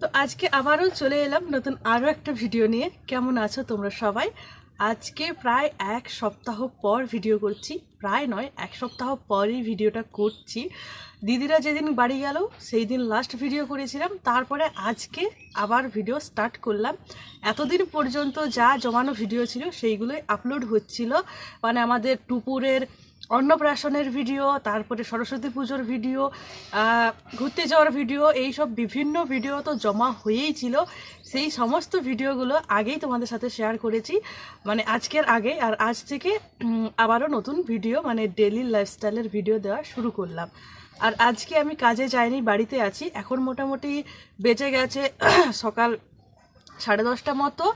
তো আজকে আবারও চলে এলাম নতুন আরও একটা ভিডিও নিয়ে। কেমন আছো তোমরা সবাই? আজকে প্রায় এক সপ্তাহ পর ভিডিও করছি। প্রায় নয়, এক সপ্তাহ পরই ভিডিওটা করছি। দিদিরা যেদিন বাড়ি গেল, সেই দিন লাস্ট ভিডিও করেছিলাম। তারপরে আজকে আবার ভিডিও স্টার্ট করলাম। এতদিন পর্যন্ত যা জমানো ভিডিও ছিল, সেইগুলোই আপলোড হচ্ছিল। মানে আমাদের টুপুরের অন্নপ্রাশনের ভিডিও, তারপরে সরস্বতী পুজোর ভিডিও ঘুরতে যাওয়ার ভিডিও এই সব বিভিন্ন ভিডিও তো জমা হয়েই ছিল। সেই সমস্ত ভিডিওগুলো আগেই তোমাদের সাথে শেয়ার করেছি। মানে আজকের আগে, আর আজ থেকে আবারও নতুন ভিডিও মানে ডেলি লাইফস্টাইলের ভিডিও দেওয়া শুরু করলাম। আর আজকে আমি কাজে যাইনি, বাড়িতে আছি। এখন মোটামুটি বেঁচে গেছে সকাল সাড়ে দশটা মতো।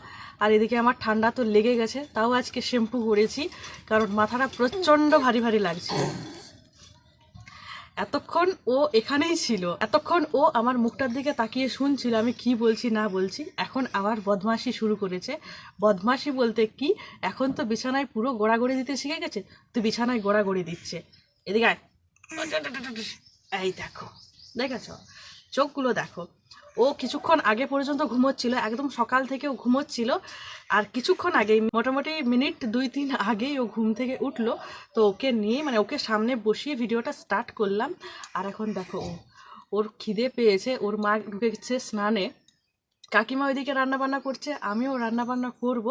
আর এদিকে আমার ঠান্ডা তো লেগে গেছে, তাও আজকে শ্যাম্পু করেছি, কারণ মাথাটা প্রচণ্ড ভারী ভারী লাগছিল এতক্ষণ ও এখানেই ছিল, এতক্ষণ ও আমার মুখটার দিকে তাকিয়ে শুনছিল, আমি কি বলছি না বলছি, এখন আবার বদমাশি শুরু করেছে। বদমাশি বলতে কি, এখন তো বিছানায় পুরো গোড়াগড়ি দিতে শিখে গেছে, তো বিছানায় গোড়াগড়ি দিচ্ছে। এদিকে এই দেখো, দেখেছ? চোখগুলো দেখো। ও কিছুক্ষণ আগে পর্যন্ত ঘুমোচ্ছিল, একদম সকাল থেকে ও ঘুমোচ্ছিল। আর কিছুক্ষণ আগেই, মোটামুটি মিনিট দুই, তিন আগেই ও ঘুম থেকে উঠল। তো ওকে নিয়ে মানে ওকে সামনে বসিয়ে ভিডিওটা স্টার্ট করলাম। আর এখন দেখো ও ওর খিদে পেয়েছে, ওর মা ঢুকেছে স্নানে। কাকিমা ওইদিকে রান্নাবান্না করছে, আমিও রান্নাবান্না করব।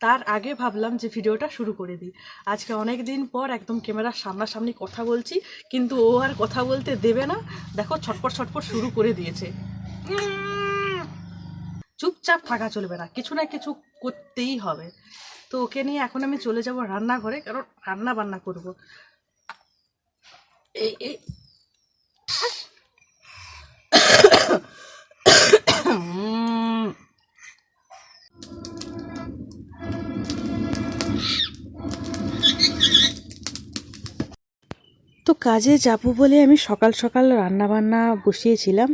তার আগে ভাবলাম যে ভিডিওটা শুরু করে দিই। আজকে অনেক দিন পর একদম ক্যামেরার সামনাসামনি কথা বলছি, কিন্তু ও আর কথা বলতে দেবে না। দেখো, ছটপট ছটপট শুরু করে দিয়েছে। চুপচাপ থাকা চলবে না। কিছু না কিছু করতেই হবে। তো ওকে নিয়ে এখন আমি চলে যাব রান্নাঘরে, কারণ রান্না বান্না করব। এই এই। তো কাজে যাব বলে আমি সকাল সকাল রান্না বান্না বসিয়েছিলাম।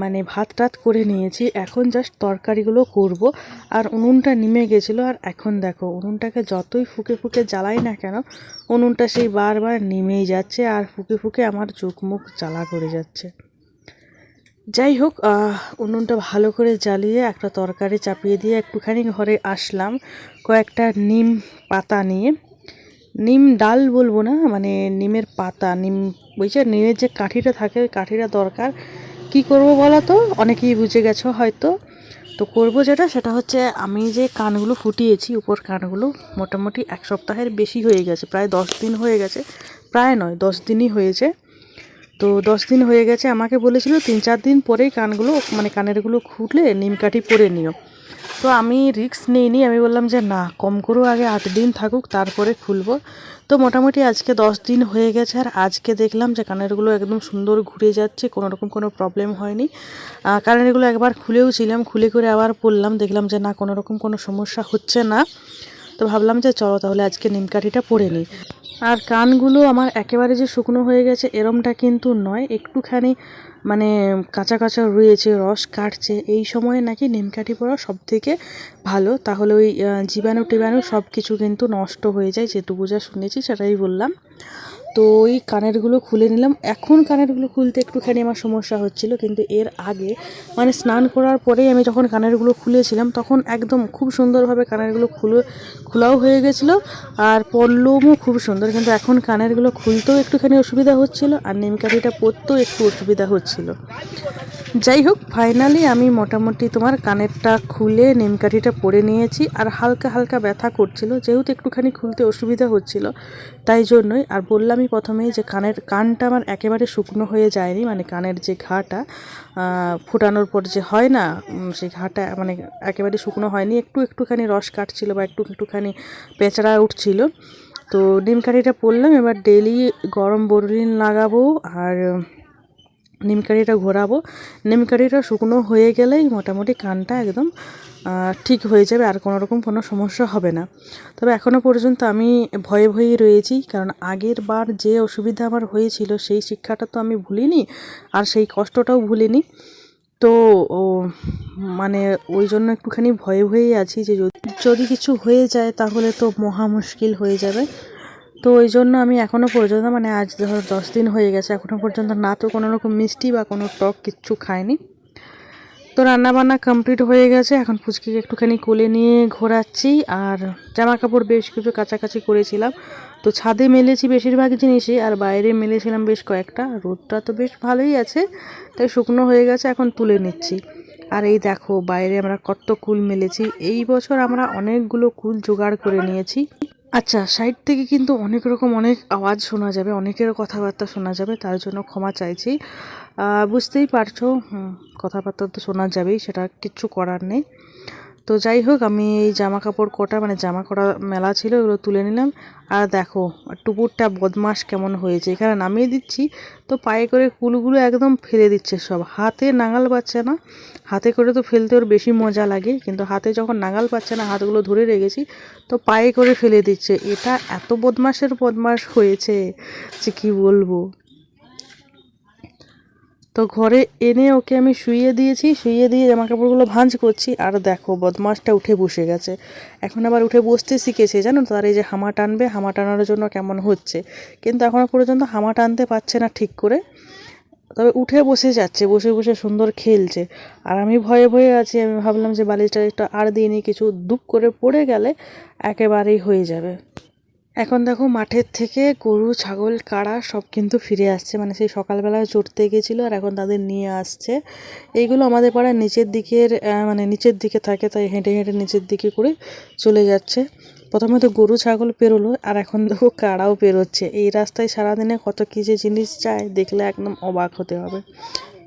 মানে ভাত টাত করে নিয়েছি। এখন জাস্ট তরকারিগুলো করব। আর উনুনটা নিমে গেছিল। আর এখন দেখো, উনুনটাকে যতই ফুকে ফুকে জ্বালাই না কেন, উনুনটা সেই বারবার নেমেই যাচ্ছে আর ফুকে ফুকে আমার চোখ মুখ জ্বালা করে যাচ্ছে। যাই হোক উনুনটা ভালো করে জ্বালিয়ে একটা তরকারি চাপিয়ে দিয়ে একটুখানি ঘরে আসলাম কয়েকটা নিম পাতা নিয়ে। নিম ডাল বলব না মানে নিমের পাতা, নিম, বুঝছে? নিমের যে কাঠিটা থাকে, ওই কাঠিটা দরকার। কি করব বলো তো? অনেকেই বুঝে গেছো হয়তো। তো করব যেটা, সেটা হচ্ছে আমি যে কানগুলো ফুটিয়েছি, উপর কানগুলো মোটামুটি এক সপ্তাহের বেশি হয়ে গেছে, প্রায় দশ দিন হয়ে গেছে। প্রায় নয়, দশ দিনই হয়েছে। তো দশ দিন হয়ে গেছে, আমাকে বলেছিল তিন চার দিন পরেই কানগুলো মানে কানেরগুলো খুলে নিমকাঠি পরে নিও। তো আমি রিস্ক নিইনি, আমি বললাম যে না, কম করেও আগে আট দিন থাকুক, তারপরে খুলবো। তো মোটামুটি আজকে দশ দিন হয়ে গেছে, আর আজকে দেখলাম যে কানেরগুলো একদম সুন্দর ঘুরে যাচ্ছে কোনো রকম কোনো প্রবলেম হয়নি। কানেরগুলো একবার খুলেও ছিলাম খুলে করে আবার পরলাম দেখলাম যে না কোনো রকম কোনো সমস্যা হচ্ছে না। তো ভাবলাম যে চলো তাহলে আজকে নিমকাঠিটা পরে নিই। আর কানগুলো আমার একেবারে যে শুকনো হয়ে গেছে, এরমটা কিন্তু নয়, একটুখানি মানে কাঁচা কাঁচা রয়েছে, রস কাটছে, এই সময়ে নাকি নিমকাঠি পরা সব থেকে ভালো। তাহলে ওই জীবাণু টিবাণু সব কিছু কিন্তু নষ্ট হয়ে যায়, যেটুকু যা শুনেছি সেটাই বললাম। তো ওই কানেরগুলো খুলে নিলাম। এখন কানেরগুলো খুলতে একটুখানি আমার সমস্যা হচ্ছিল, কিন্তু এর আগে মানে স্নান করার পরেই আমি যখন কানেরগুলো খুলেছিলাম, তখন একদম খুব সুন্দরভাবে কানেরগুলো খুলে, খোলাও হয়ে গেছিল আর পল্লমও খুব সুন্দর। কিন্তু এখন কানেরগুলো খুলতেও একটুখানি অসুবিধা হচ্ছিল আর নিমকাঠিটা পরতেও একটু অসুবিধা হচ্ছিল। যাই হোক ফাইনালি আমি মোটামুটি তোমার কানেরটা খুলে, নিমকাঠিটা পরে নিয়েছি আর হালকা হালকা ব্যথা করছিল, যেহেতু একটুখানি খুলতে অসুবিধা হচ্ছিল, তাই জন্যই। আর বললামই প্রথমেই যে কানের কানটা আমার একেবারে শুকনো হয়ে যায়নি মানে কানের যে ঘাটা ফোটানোর পর যে হয় না সেই ঘাটা মানে একেবারে শুকনো হয়নি, একটু একটুখানি রস কাটছিল বা একটু একটুখানি পেঁচড়া উঠছিল। তো নিমকাঠিটা পরলাম, এবার ডেলি গরম বরলিন লাগাবো, আর নিমকাঠিটা ঘোরাবো। নিমকাঠিটা শুকনো হয়ে গেলেই মোটামুটি কানটা একদম ঠিক হয়ে যাবে, আর কোনো রকম কোনো সমস্যা হবে না। তবে এখনও পর্যন্ত আমি ভয়ে ভয়েই রয়েছি, কারণ আগের বার যে অসুবিধা আমার হয়েছিল, সেই শিক্ষাটা তো আমি ভুলিনি, আর সেই কষ্টটাও ভুলিনি। তো মানে ওই জন্য একটুখানি ভয়ে ভয়েই আছি যে যদি কিছু হয়ে যায় তাহলে তো মহা মুশকিল হয়ে যাবে। তো ওই জন্য আমি এখনও পর্যন্ত মানে আজ ধরো দশ দিন হয়ে গেছে এখনও পর্যন্ত না তো কোনো রকম মিষ্টি বা কোনো টক কিচ্ছু খাইনি। তো রান্না বান্না কমপ্লিট হয়ে গেছে, এখন পুচকিকে একটুখানি কোলে নিয়ে ঘোরাচ্ছি, আর জামা কাপড় বেশ কিছু কাছাকাছি করেছিলাম। তো ছাদে মেলেছি বেশিরভাগ জিনিসই, আর বাইরে মেলেছিলাম বেশ কয়েকটা রোদটা তো বেশ ভালোই আছে, তাই শুকনো হয়ে গেছে, এখন তুলে নিচ্ছি। আর এই দেখো, বাইরে আমরা কত কুল মেলেছি, এই বছর আমরা অনেকগুলো কুল জোগাড় করে নিয়েছি। আচ্ছা সাইড থেকে কিন্তু অনেক রকম অনেক আওয়াজ শোনা যাবে, অনেকের কথাবার্তা শোনা যাবে, তার জন্য ক্ষমা চাইছি। বুঝতেই পারছ কথাবার্তা তো শোনা যাবেই, সেটা কিচ্ছু করার নেই। তো যাই হোক, আমি এই জামা কাপড় কটা মানে জামা কটা মেলা ছিল ওগুলো তুলে নিলাম। আর দেখো, টুকুরটা বদমাস কেমন হয়েছে। এখানে নামিয়ে দিচ্ছি। তো পায়ে করে কুলগুলো একদম ফেলে দিচ্ছে সব। হাতে নাগাল পাচ্ছে না। হাতে করে তো ফেলতে ওর বেশি মজা লাগে। কিন্তু হাতে যখন নাগাল পাচ্ছে না, হাতগুলো ধরে রেখেছি, তো পায়ে করে ফেলে দিচ্ছে। এটা এত বদমাসের বদমাস হয়েছে যে কী বলব? তো ঘরে এনে ওকে আমি শুইয়ে দিয়েছি, শুইয়ে দিয়ে জামা কাপড়গুলো ভাঁজ করছি। আর দেখো বদমাসটা উঠে বসে গেছে। এখন আবার উঠে বসতে শিখেছে, জানো তার এই যে হামা টানবে, হামা টানার জন্য কেমন হচ্ছে? কিন্তু এখনও পর্যন্ত হামা টানতে পারছে না ঠিক করে। তবে উঠে বসে যাচ্ছে, বসে বসে সুন্দর খেলছে। আর আমি ভয়ে ভয়ে আছি, আমি ভাবলাম যে বালিশটা একটু আর দিয়ে নিই কিছু দুপ করে পড়ে গেলে একেবারেই হয়ে যাবে। এখন দেখো মাঠের থেকে গরু, ছাগল, কাড়া সব কিন্তু ফিরে আসছে। মানে সেই সকালবেলায় চড়তে গেছিল আর এখন তাদের নিয়ে আসছে। এইগুলো আমাদের পাড়ার নিচের দিকের মানে নিচের দিকে থাকে তাই হেঁটে হেঁটে নিচের দিকে করে চলে যাচ্ছে। প্রথমে তো গরু, ছাগল পেরোলো আর এখন দেখো কাড়াও পেরোচ্ছে। এই রাস্তায় সারাদিনে কত কী যে জিনিস চায় দেখলে একদম অবাক হতে হবে।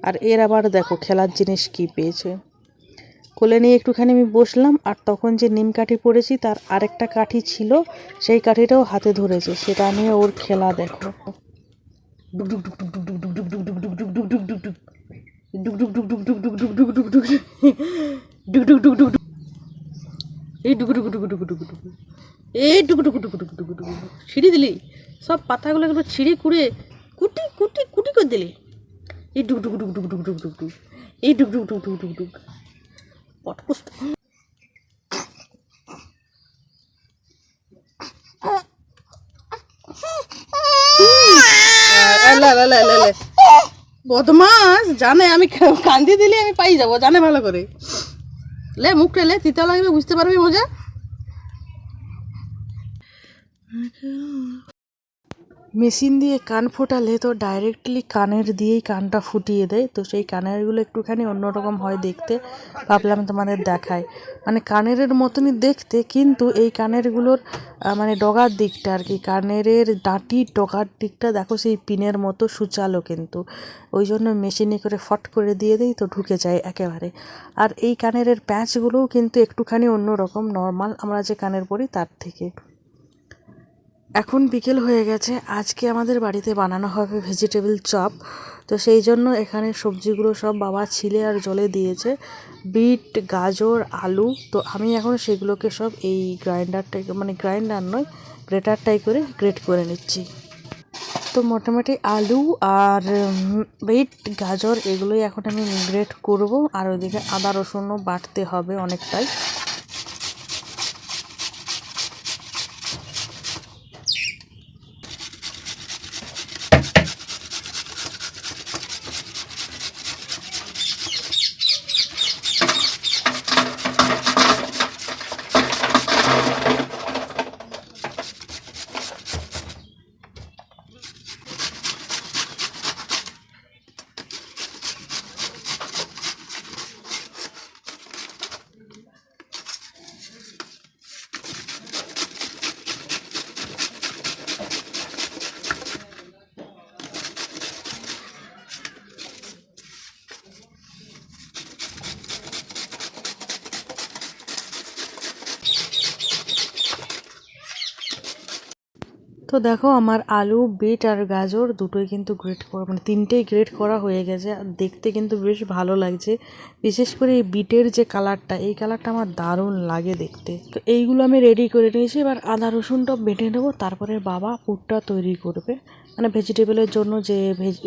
আর এর আবার দেখো খেলার জিনিস কি পেয়েছে। কোলে নিয়ে একটুখানি আমি বসলাম আর তখন যে নিম কাঠি পড়েছি তার আরেকটা কাঠি ছিল সেই কাঠিটাও হাতে ধরেছে সেটা নিয়ে ওর খেলা দেখো এই এই ডুকু ডুকু ডুকু ডুকু ছিঁড়ে দিলি সব পাতাগুলো একটু ছিঁড়ে কুড়ে কুটি কুটি কুটি করে দিলি এই ডুক ডুক ডুক ডুক ডুক ডুক ডুক এই ডুক ডুক ডুক ডুক ডুক ডুক পটপুস বদমাস, জানে আমি কান্দি দিলে আমি পাই যাব, জানে ভালো করে। লে, মুখ টেলে তিতা লাগবে, বুঝতে পারবি মজা? মেশিন দিয়ে কান ফোটালে তো ডাইরেক্টলি কানের দিয়েই কানটা ফুটিয়ে দেয়। তো সেই কানেরগুলো একটুখানি অন্যরকম হয় দেখতে। ভাবলাম তোমাদের দেখায় মানে কানের মতনই দেখতে, কিন্তু এই কানেরগুলোর মানে ডগার দিকটা আর কি কানের ডাঁটি ডগার দিকটা দেখো সেই পিনের মতো সুচালো কিন্তু। ওই জন্য মেশিনে করে ফট করে দিয়ে দেই তো ঢুকে যায় একেবারে। আর এই কানের প্যাঁচগুলোও কিন্তু একটুখানি অন্যরকম নর্মাল আমরা যে কানের পরি তার থেকে। এখন বিকেল হয়ে গেছে, আজকে আমাদের বাড়িতে বানানো হবে ভেজিটেবল চপ তো সেই জন্য এখানে সবজিগুলো সব বাবা ছিলে আর জলে দিয়েছে। বিট, গাজর, আলু, তো আমি এখন সেগুলোকে সব এই গ্রাইন্ডারটাই মানে গ্রাইন্ডার নয়, গ্রেটারটাই করে গ্রেট করে নিচ্ছি। তো মোটামুটি আলু আর বিট, গাজর এগুলোই এখন আমি গ্রেট করব। আর ওইদিকে আদা, রসুনও বাটতে হবে অনেকটাই। তো দেখো, আমার আলু, বিট আর গাজর দুটোই কিন্তু গ্রেট করা মানে তিনটেই গ্রেট করা হয়ে গেছে। আর দেখতে কিন্তু বেশ ভালো লাগছে। বিশেষ করে এই বিটের যে কালারটা, এই কালারটা আমার দারুণ লাগে দেখতে। তো এইগুলো আমি রেডি করে নিয়েছি। এবার আদা রসুনটা বেটে নেব, তারপরে বাবা পুরটা তৈরি করবে। মানে ভেজিটেবলের জন্য যে ভেজ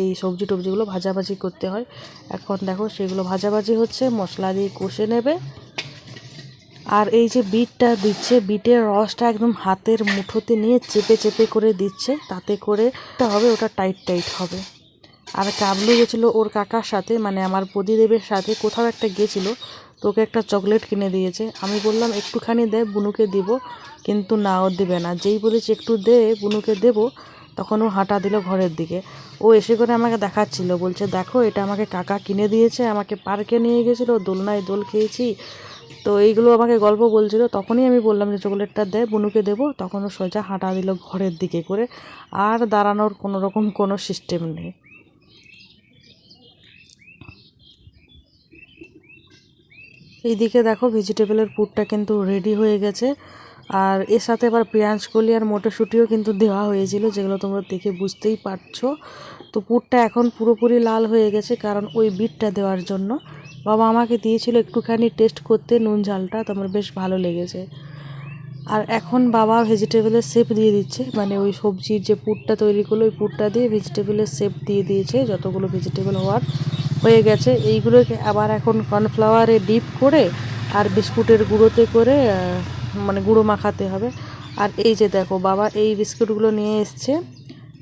এই সবজি টবজিগুলো ভাজাভাজি করতে হয়। এখন দেখো, সেগুলো ভাজাভাজি হচ্ছে, মশলা দিয়ে কষে নেবে। আর এই যে বিটটা দিচ্ছে বিটের রসটা একদম হাতের মুঠোতে নিয়ে চেপে চেপে করে দিচ্ছে, তাতে করে হবে, ওটা টাইট টাইট হবে। আর কাবলু গেছিল ওর কাকার সাথে মানে আমার প্রদীদেবের সাথে, কোথাও একটা গেছিল, তো ওকে একটা চকলেট কিনে দিয়েছে। আমি বললাম, একটুখানি দে, বুনুকে দিব। কিন্তু না, ও দেবে না। যেই বলেছি, একটু দে, বুনুকে দেব। তখন ও হাঁটা দিল ঘরের দিকে। ও এসে করে আমাকে দেখাচ্ছিল, বলছে, দেখো, এটা আমাকে কাকা কিনে দিয়েছে, আমাকে পার্কে নিয়ে গেছিল, দোলনায় দোল খেয়েছি। তো এইগুলো আমাকে গল্প বলছিল, তখনই আমি বললাম যে চকলেটটা দে, বুনুকে দেবো। তখন ও সোজা হাঁটা দিল ঘরের দিকে করে। আর দাঁড়ানোর কোনো রকম কোনো সিস্টেম নেই। এইদিকে দেখো ভেজিটেবলের পুরটা কিন্তু রেডি হয়ে গেছে। আর এর সাথে আবার পেঁয়াজ কলি আর মটরশুঁটিও কিন্তু দেওয়া হয়েছিল, যেগুলো তোমরা দেখে বুঝতেই পারছ। তো পুরটা এখন পুরোপুরি লাল হয়ে গেছে, কারণ ওই বিটটা দেওয়ার জন্য। বাবা আমাকে দিয়েছিল একটুখানি টেস্ট করতে নুন ঝালটা তো আমার বেশ ভালো লেগেছে। আর এখন বাবা ভেজিটেবলের শেপ দিয়ে দিচ্ছে মানে ওই সবজির যে পুরটা তৈরি করল, ওই পুরটা দিয়ে ভেজিটেবলের শেপ দিয়ে দিয়েছে, যতগুলো ভেজিটেবল হওয়ার হয়ে গেছে। এইগুলোকে আবার এখন কর্নফ্লাওয়ারে ডিপ করে আর বিস্কুটের গুঁড়োতে করে মানে গুঁড়ো মাখাতে হবে। আর এই যে দেখো, বাবা এই বিস্কুটগুলো নিয়ে এসছে।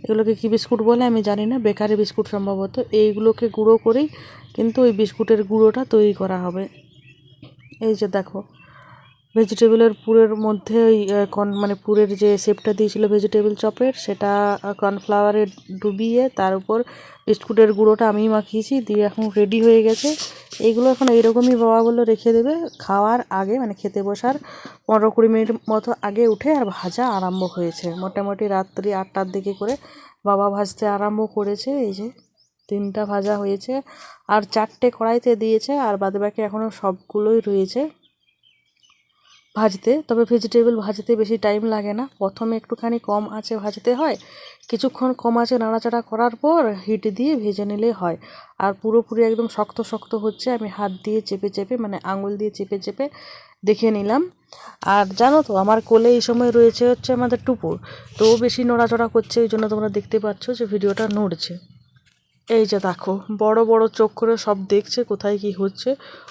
এগুলোকে কী বিস্কুট বলে আমি জানি না, বেকারি বিস্কুট সম্ভবত। এইগুলোকে গুঁড়ো করেই কিন্তু ওই বিস্কুটের গুঁড়োটা তৈরি করা হবে। এই যে দেখো ভেজিটেবলের পুরের মধ্যে ওই কর্ন মানে পুরের যে শেপটা দিয়েছিল ভেজিটেবল চপের, সেটা কর্নফ্লাওয়ারে ডুবিয়ে তার উপর বিস্কুটের গুঁড়োটা আমি মাখিয়েছি, দিয়ে এখন রেডি হয়ে গেছে। এইগুলো এখন এইরকমই বাবা বলল রেখে দেবে, খাওয়ার আগে মানে খেতে বসার পনেরো কুড়ি মিনিট মতো আগে উঠে আর ভাজা আরম্ভ হয়েছে। মোটামুটি রাত্রি আটটার দিকে করে বাবা ভাজতে আরম্ভ করেছে, এই যে। তিনটা ভাজা হয়েছে আর চারটে কড়াইতে দিয়েছে আর বাদবাকি এখনও সবগুলোই রয়েছে ভাজতে। তবে ভেজিটেবল ভাজতে বেশি টাইম লাগে না। প্রথমে একটুখানি কম আঁচে ভাজতে হয়। কিছুক্ষণ কম আঁচে নাড়াচাড়া করার পর হিট দিয়ে ভেজে নিলে হয়। আর পুরোপুরি একদম শক্ত শক্ত হচ্ছে আমি হাত দিয়ে চেপে চেপে মানে আঙুল দিয়ে চেপে চেপে দেখে নিলাম। আর জানো তো আমার কোলে এই সময় রয়েছে হচ্ছে আমাদের টুপুর। তো বেশি নড়াচড়া করছে, ওই জন্য তোমরা দেখতে পাচ্ছ যে ভিডিওটা নড়ছে। এই যে দেখো, বড় বড় চোখ করে সব দেখছে কোথায় কি হচ্ছে।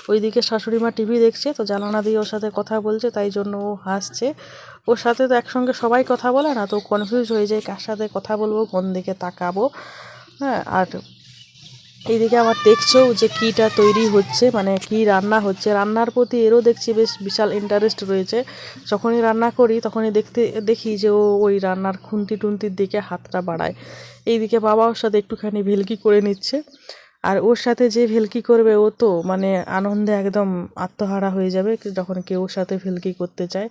ওইদিকে শাশুড়ি মা টিভি দেখছে, তো জানানা দিয়ে ওর সাথে কথা বলছে, তাই জন্য ও হাসছে। ওর সাথে তো একসঙ্গে সবাই কথা বলে না, তো কনফিউজ হয়ে যায় কার সাথে কথা বলব, কোন দিকে তাকাবো। হ্যাঁ আর এইদিকে আমার দেখছ যে কীটা তৈরি হচ্ছে মানে কি রান্না হচ্ছে। রান্নার প্রতি এরও দেখছি বেশ বিশাল ইন্টারেস্ট রয়েছে। যখনই রান্না করি, তখনই দেখতে, দেখি যে ও, ওই রান্নার খুন্তি টুন্তির দিকে হাতটা বাড়ায়। এইদিকে ওর সাথে একটুখানি ভেলকি করে নিচ্ছে। আর ওর সাথে যে ভেলকি করবে, ও তো মানে আনন্দে একদম আত্মহারা হয়ে যাবে যখন কেউ ওর সাথে ভেলকি করতে চায়।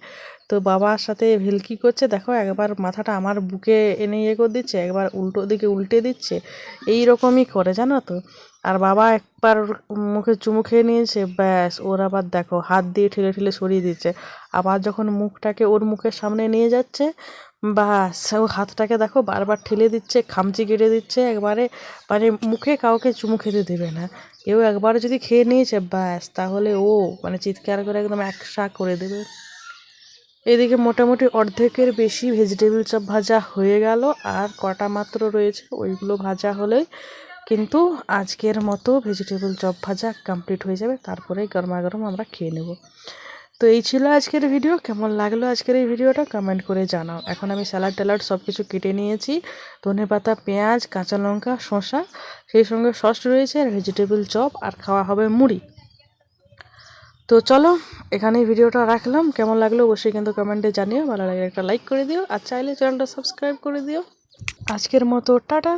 তো বাবার সাথে ভেলকি করছে, দেখো একবার মাথাটা আমার বুকে এনে ইয়ে করে দিচ্ছে, একবার উল্টো দিকে উল্টে দিচ্ছে এই রকমই করে, জানো তো। আর বাবা একবার মুখে চুমু খেয়ে নিয়েছে, ব্যাস, ওর আবার দেখো হাত দিয়ে ঠেলে ঠেলে সরিয়ে দিচ্ছে। আবার যখন মুখটাকে ওর মুখের সামনে নিয়ে যাচ্ছে বাস, ও হাতটাকে দেখো বারবার ঠেলে দিচ্ছে, খামচি কেটে দিচ্ছে একবারে মানে মুখে কাউকে চুমু খেতে দেবে না। কেউ একবার যদি খেয়ে নিয়েছে ব্যাস তাহলে ও মানে চিৎকার করে একদম একসা করে দেবে। এদিকে মোটামুটি অর্ধেকের বেশি ভেজিটেবল চপ ভাজা হয়ে গেল, আর কটা মাত্র রয়েছে, ওইগুলো ভাজা হলেই কিন্তু আজকের মতো ভেজিটেবল চপ ভাজা কমপ্লিট হয়ে যাবে। তারপরে গরমা গরম আমরা খেয়ে নেব। তো এই ছিল আজকের ভিডিও কেমন লাগল আজকের এই ভিডিওটা কমেন্ট করে জানাও। এখন আমি স্যালাড ট্যালাড সব কিছু কেটে নিয়েছি। ধনে পাতা, পেঁয়াজ, কাঁচা লঙ্কা, শসা, সেই সঙ্গে সস রয়েছে আর ভেজিটেবল চপ আর খাওয়া হবে মুড়ি। তো চলো, এখানেই ভিডিওটা রাখলাম। কেমন লাগল অবশ্যই কিন্তু কমেন্টে জানিও। ভালো লাগে একটা লাইক করে দিও। আর চাইলে চ্যানেলটা সাবস্ক্রাইব করে দিও। আজকের মতো, টাটা।